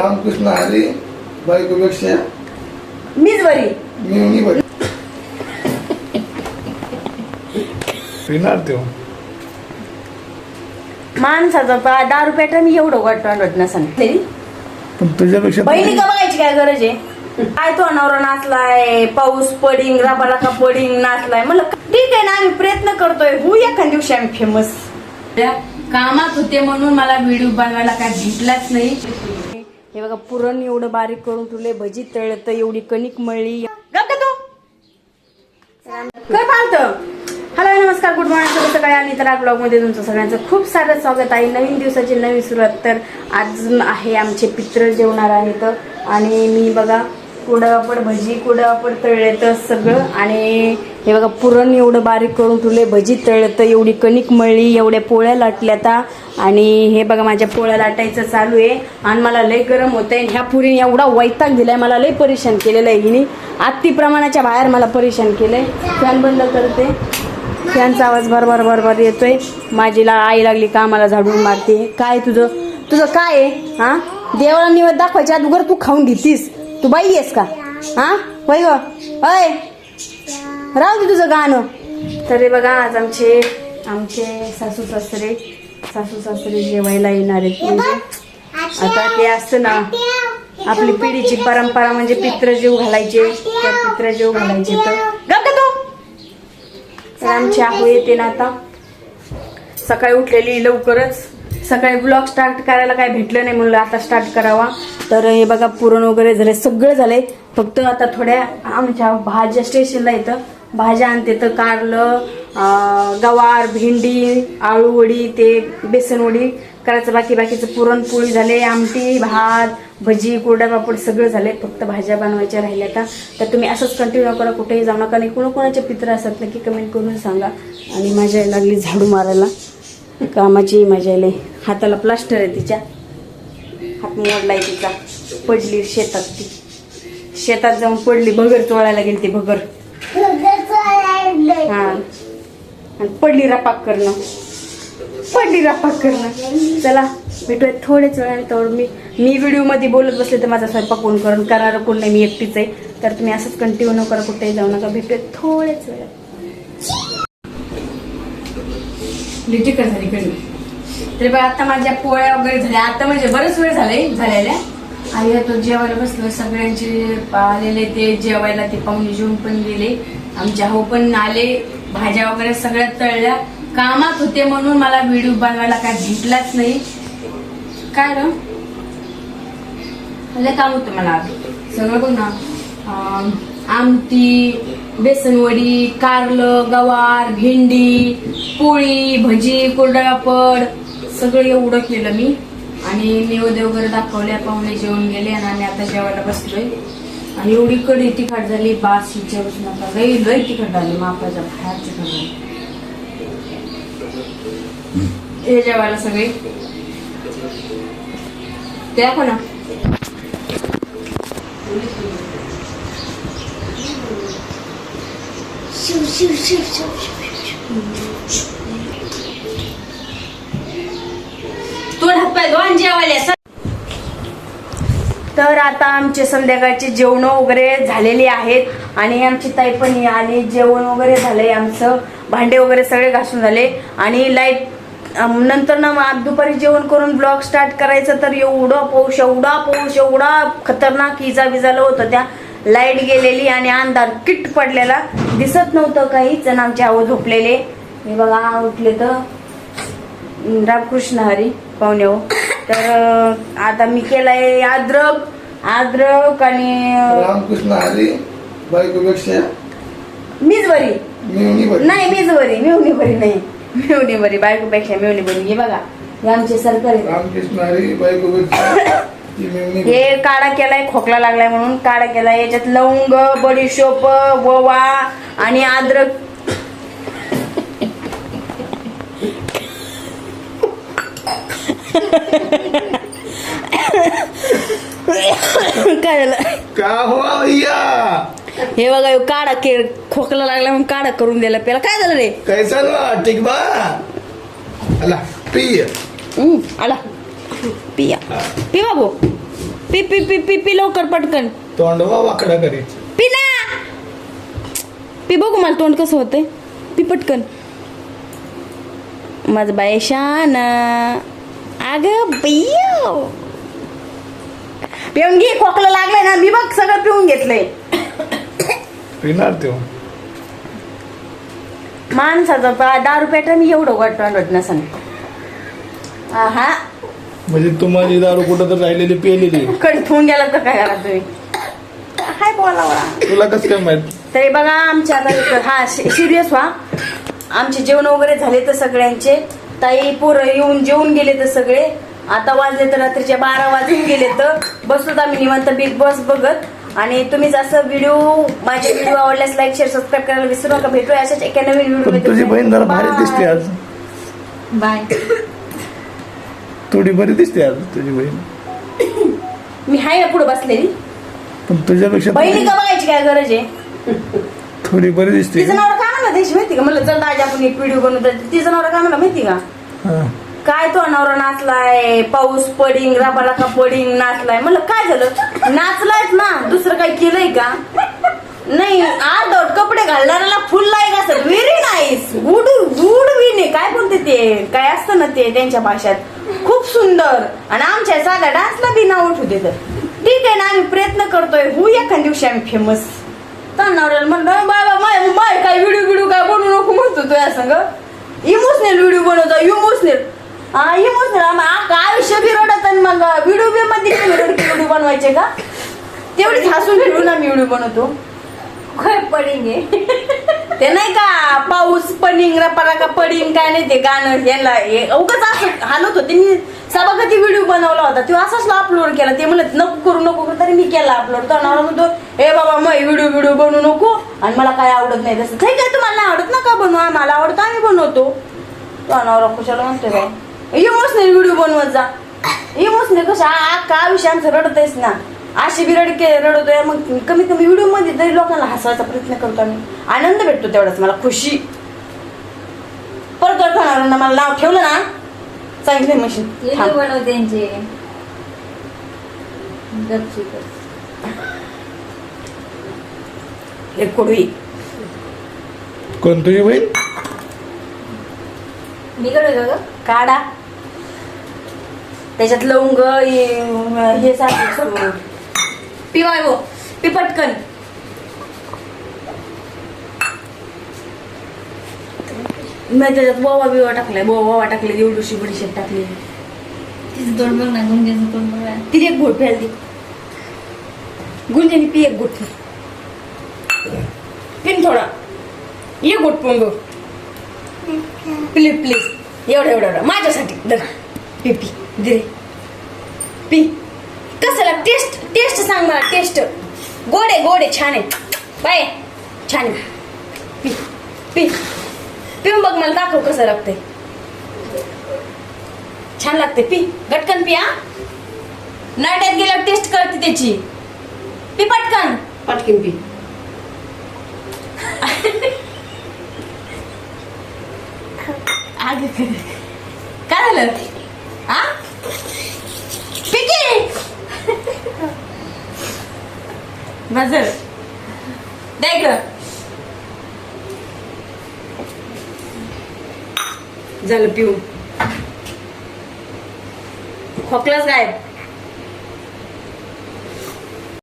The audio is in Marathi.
रामकृष्ण हरी बायकोपेक्षा मीच बरी मी बरी पिणार तो. माणसाचा पा- दारू पेटा मी एवढं वाटत नसन पण तुझ्यापेक्षा बहिणी का बघायची काय गरज आहे? काय तो नवरा नाचलाय पाऊस पडिंग राबाला का पडिंग नाचलाय? मला ठीक आहे ना आम्ही प्रयत्न करतोय. होऊ एखाद्या दिवशी आम्ही फेमस कामात होते म्हणून मला व्हिडिओ बनवायला काय भेटलाच नाही. हे बघा पुरण एवढं बारीक करून तुले भजी तळत एवढी कणिक मळली. तू? काय हॅलो नमस्कार गुड मॉर्निंग शुभ काय आणि तर ब्लॉगमध्ये तुमचं सगळ्यांचं खूप सारं स्वागत आहे. नवीन दिवसाची नवीन सुरुवात तर आज आहे आमचे पित्र जेवणार आहेत. आणि मी बघा कुडापड भजी कुडापड तळलेत सगळं. आणि हे बघा पुरण एवढं बारीक करून ठेवले भजी तळतं एवढी कणिक मळली एवढ्या पोळ्या लाटल्या आता आणि हे बघा माझ्या पोळ्या लाटायचं चालू आहे. आणि मला लय गरम होत आहे ह्या पुरीने एवढा वैताग दिलाय मला लय परेशान केलेलं आहे हिने. अति प्रमाणाच्या बाहेर मला परेशान केलंय. फॅन बंद करते. फॅनचा आवाज बरोबर बरोबर येतोय. माझीला आई लागली का मला झाडून मारते. काय तुझं? तुझं काय आहे? हा? देवाला निवड दाखवायच्या अगोदर तू खाऊन घेतीस. तू बाई आहेस का? हा? वय ग अय! राहू दे तुझं गाणं. तरी बघा आज आमचे आमचे सासू सासरे सासू सासरे जेवायला येणार आहेत. आता ते असतं ना आपली पिढीची परंपरा म्हणजे पित्र जीव घालायचे त्या पित्र जीव घालायचे तर. का तू. तर आमची आहू येते ना आता. सकाळी उठलेली लवकरच. सकाळी ब्लॉग स्टार्ट करायला काय भेटलं नाही म्हणलं आता स्टार्ट करावा. तर हे बघा पुरण वगैरे झाले सगळं झालंय. फक्त आता थोड्या आमच्या भाज्या स्टेशनला येतं. भाज्या आणते तर कारलं गवार भेंडी आळू वडी ते बेसन वडी करायचं. बाकी बाकीचं पुरणपोळी झाले आमटी भात भजी कोरड्या पापड सगळं झाले. फक्त भाज्या बनवायच्या राहिल्या आता. तर तुम्ही असंच कंटिन्यू करा कुठेही जाऊ नका. आणि कोणाकोणाचे पित्र असतात नक्की कमेंट करून सांगा. आणि माझ्या लागली झाडू मारायला. कामाची माझ्या लय हाताला प्लास्टर आहे तिच्या. हात मोडलाय तिचा. पडली शेतात ती. शेतात जाऊन पडली भगर चोळायला गेली ती भगर. हा. आणि पडली रपाक करणं. पडली रपाक करणं. चला भेटूया थोड्याच वेळाने. तर मी मी व्हिडिओमध्ये बोलत बसले तर माझा स्वयंपाक कोण करून करणार कोण नाही मी एकटीच आहे. तर तुम्ही असंच कंटिन्यू न करा कुठेही जाऊ नका. भेटूया थोड्याच वेळात. लिटिकट झाली कधी तरी बघा आता माझ्या पोळ्या वगैरे झाल्या. आता म्हणजे बरेच वेळ झाले झालेल्या. आई तो जेवायला बसलो सगळ्यांचे आलेले ते जेवायला ते पाहुणे जेवून पण गेले. आमच्या हो पण आले भाज्या वगैरे सगळ्या तळल्या. कामात होते म्हणून मला व्हिडिओ बनवायला काय भेटलाच नाही. काय रे? काम होतं मला सगळं बघ ना. आमटी बेसनवडी कारलं गवार भेंडी पोळी भजी कोरडा पापड सगळं एवढं केलं मी. आणि नैवेद्य वगैरे दाखवल्या पाहुणे जेवण गेले आणि आम्ही आता जेवायला बसलोय. आणि एवढी कडी तिखट झाली बास हिच्यावर नका लई लई तिखट झाली मापाच्या बाहेर तिखट झाली. हे जेवायला सगळे. त्या म्हणा शिव शिव शिव शिव. हातपाय जेवायला तर आता आमचे संध्याकाळचे जेवण वगैरे झालेली आहेत. आणि आमची ताई पण आली. जेवण वगैरे झालंय आमचं. भांडे वगैरे सगळे घासून झाले. आणि लाइट नंतर ना मग दुपारी जेवण करून ब्लॉग स्टार्ट करायचं तर एवढा पाऊस एवढा पाऊस एवढा खतरनाक इजा बिजाला होतं त्या लाइट गेलेली आणि अंधार किट पडलेला. दिसत नव्हतं काहीच. आणि आमचे आऊ झोपलेले. हे बघा उठले तर. रामकृष्ण हरी पाहुणे हो. तर आता मी केलाय अद्रक अद्रक आणि रामकृष्ण हरी बायकोपेक्षा? मीच बरी. नाही मीच बरी. मिवणी बरी नाही. मिवणी बरी. बायकोपेक्षा मिवणी बरी. हे बघा हे आमचे सरकारी रामकृष्ण हरी बायकोपेक्षा ती मी हे काढा केलाय खोकला लागलाय म्हणून काढा केलाय. याच्यात लवंग बडीशोप ओवा आणि अद्रक काय झालं का हो हे बघा ह्यो काढा के खोकला लागला म्हणून काढा करून दिला पेला काय झालं रे? कैसा ना ठीक बा? हम्म, आला. पिया. पी बाबू. पी पी पी पी पी लवकर पटकन. तोंडवा वाकडा करीत. पी ना! पी बघू मला तोंड कसं होतंय. पी पटकन. माझं बाय शान. अग बिया पिऊन घे खोकला लागलाय ना मी बघ सगळं पिऊन घेतलंय. पिणार तो. माणसाचं पा दारू पेटा मी एवढं वाटत नसन. हा म्हणजे तुम्हाला दारू कुठं तर राहिलेली पेलेली. कधी ठेवून गेला तर काय करा तुम्ही? काय बोलावा तुला कसं काय माहीत? तरी बघा आमच्या आता इथं- हा सिरियस व्हा. आमचे जेवण वगैरे झाले तर सगळ्यांचे. ताई पोरं येऊन जेवून गेले तर सगळे. आता वाजले तर रात्रीच्या बारा वाजून गेले तर बसलोत आम्ही निवांत बिग बॉस बघत. आणि तुम्ही जसं व्हिडिओ माझे व्हिडिओ आवडल्यास लाईक शेअर सबस्क्राईब करायला विसरू नका. भेटू अशाच एका नवीन पण तुझी बहीण जरा भारी दिसते व्हिडिओ आज. बाय थोडी बरी दिसते आज तुझी बहीण. मी हाय ना पुढे बसलेली. पण तुझ्यापेक्षा बहिणी का बघायची काय गरज आहे? थोडी बरी दिसते. तिचं नाव काय म्हणलं त्याची माहिती का? म्हणलं चल दाजी आपण एक व्हिडिओ बनवतो तिचं नाव काय म्हणलं माहिती का? हा. काय तो नवरा नाचलाय पाऊस पडिंग राबाला का पडिंग नाचलाय. म्हणलं काय झालं? नाचलायच ना दुसरं काही केलंय का? नाही आदोट कपडे घालणाऱ्याला फुल लाईक असत व्हेरी नाईस गुड गुड विने काय बोलते ते? काय असतं ना ते त्यांच्या भाषेत? खूप सुंदर. आणि आमच्या साध्या डान्सला बी नाव उठू देत ठीक आहे ना आम्ही प्रयत्न करतोय. होऊ एखाद दिवशी आम्ही फेमस नवऱ्याला म्हणलं बाबा माय माय काय व्हिडिओ व्हिडिओ काय बनवू नको म्हणतो तू या संग. इमोशनल व्हिडिओ बनवतो इमोशनल. हा इमोशनल आयुष्य बी रडत आणि मग व्हिडिओ बी मध्ये व्हिडिओ बनवायचे का? तेवढीच हसून फिरून आम्ही व्हिडिओ बनवतो. काय पडेंगे ते नाही का पाऊस पडिंग रपारा का पडिंग काय नाही ते गाणं याला उगाच असं हालत होते. मी सभागती व्हिडिओ बनवला होता तो असाच अपलोड केला. ते म्हणत नको करू नको करू. तरी मी केला अपलोड तर म्हणतो ए बाबा मग व्हिडिओ व्हिडिओ बनवू नको? आणि मला काय आवडत नाही तसं. ठीक आहे तुम्हाला नाही आवडत ना का बनवा? आम्हाला आवडतं आम्ही बनवतो. तो नवरा कुशाला म्हणतोय काय इमोशनल व्हिडिओ बनवत जा. इमोशनल कसं आ- का विषय आमचं रडतच ना. अशी बी रडके रडतोय मग कमीत कमी व्हिडिओमध्ये तरी लोकांना हसवायचा प्रयत्न करतो आम्ही. आनंद भेटतो तेवढाच मला खुशी. परत ना मला नाव ठेवलं ना. सांगितलं मशीन. व्हिडिओ बनव त्यांचे गपचूप. एक कोडवी कोण तुझी बहीण मी कडे ग काढा. त्याच्यात लवंग हे हे सारखं पिवाय गो. पी पटकन. मी त्याच्यात बोवा बिवा टाकलाय. बोवा बोवा टाकले एवढीशी बडीशेप टाकली. तिचं तोंड बघ ना गुंग्याचं तोंड बघ. ना. तिने एक घोट प्यायला ती गुंजनी पी एक घोट. पिन थोडा. ये घोट पण गो प्लीज प्लीज एवढं एवढं एवढं. माझ्यासाठी. दर पी पी. दिरे पी. कसं टेस्ट टेस्ट सांग मला टेस्ट गोडे गोडे छान आहे. बाय. छान आहे. पी पी. पिऊन बघ मला दाखव कसं लागतंय. छान लागते पी. गटकन पी हा. नाट्यात गेल्यावर टेस्ट करते त्याची. पी पटकन. पटकीन पी. अग काय झालं? हा पी की बजर द्या झालं पिऊ. खोकलाच गायब.